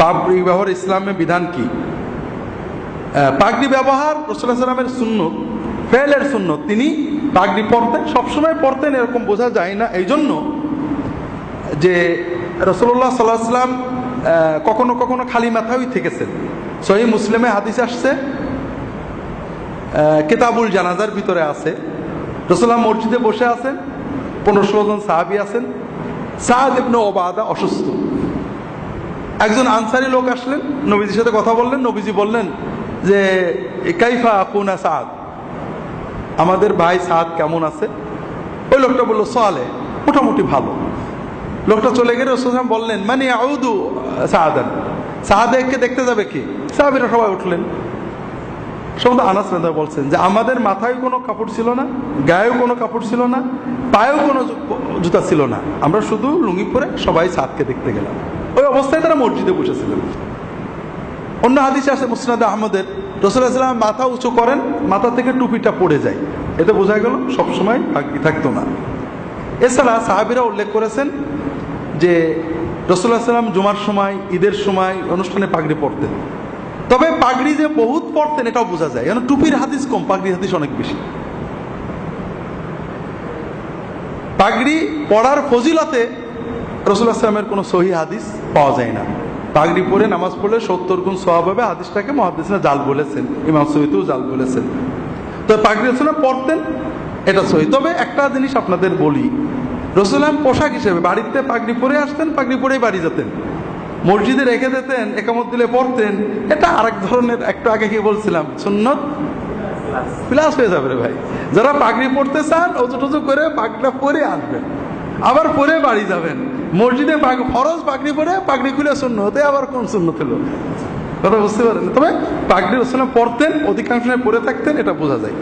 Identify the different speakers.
Speaker 1: পাগড়ি ব্যবহার ইসলামে বিধান কি? পাগড়ি ব্যবহার রসুল্লাহ সাল্লামের শূন্য ফেলের শূন্য তিনি পাগড়ি পরতেন, সবসময় পরতেন, এরকম বোঝা যায় না। এই জন্য যে রসুল্লাহ সাল্লাহ সাল্লাম কখনো কখনো খালি মাথায় থেকেছেন। সহি মুসলিমে হাদিস আসছে কেতাবুল জানাজার ভিতরে আছে। রসুল্লাহ মসজিদে বসে আছেন, পনেরো ষোলো জন সাহাবি আছেন। সাহাদ ইবনে ওবাদা অসুস্থ। একজন আনসারি লোক আসলেন, নবীজির সাথে কথা বললেন, নবীজি বললেন যে কাইফা কুনা সাদ? আমাদের ভাই সাদ কেমন আছে? ওই লোকটা বলল, সালে, মোটামুটি ভালো। লোকটা চলে গেলে রসুলাম বললেন মানে আউদু সাহাদান সাহাদেরকে দেখতে যাবে কি? সাহাবিরা সবাই উঠলেন। সম্ভবত আনাস মেদা বলছেন যে, আমাদের মাথায় কোনো কাপড় ছিল না, গায়েও কোনো কাপড় ছিল না, পায়েও কোনো জুতা ছিল না। আমরা শুধু লুঙ্গি পরে সবাই সাদকে দেখতে গেলাম। ওই অবস্থায় তারা মসজিদে বসেছিলেন। অন্য হাদিস আছে মুসনাদ আহমদের সাল্লাম মাথা উঁচু করেন, মাথা থেকে টুপিটা পড়ে যায়। এতে বোঝা গেল সবসময় বাকি থাকতো না। এছাড়া সাহাবিরা উল্লেখ করেছেন যে রসুল্লাহ সাল্লাম জুমার সময়, ঈদের সময় অনুষ্ঠানে পাগড়ি পরতেন। তবে পাগড়ি যে বহুত পড়তেন এটাও বোঝা যায়। কারণ টুপির হাদিস কম, পাগড়ির হাদিস অনেক বেশি। পাগড়ি পড়ার ফজিলতে রসুল্লাহ সাল্লামের কোনো সহি হাদিস পাওয়া যায় না। পাগড়ি পরে নামাজ পড়লে সত্তর গুণ হবে। হাদিসটাকে মহাদিসরা জাল বলেছেন, ইমাম সহিতেও জাল বলেছেন। তো পাগড়ি রসুলাম পড়তেন, এটা সহি। তবে একটা জিনিস আপনাদের বলি রসুলাম পোশাক হিসেবে বাড়িতে পাগড়ি পরে আসতেন, পাগড়ি পরেই বাড়ি যেতেন। মসজিদে রেখে দিতেন, একামত দিলে পড়তেন। এটা আরেক ধরনের, একটু আগে কি বলছিলাম, সুন্নত প্লাস হয়ে যাবে ভাই। যারা পাগড়ি পড়তে চান অজু টজু করে পাগড়িটা পরে আসবেন। আবার পরে বাড়ি যাবেন। মসজিদে ফরজ পাগড়ি পরে পাগড়ি খুলে শূন্য হতে আবার কোন শূন্য হলো? কথা বুঝতে পারেন তবে পাগড়ি রসুলাম পড়তেন, অধিকাংশ পরে থাকতেন, এটা বোঝা যায়।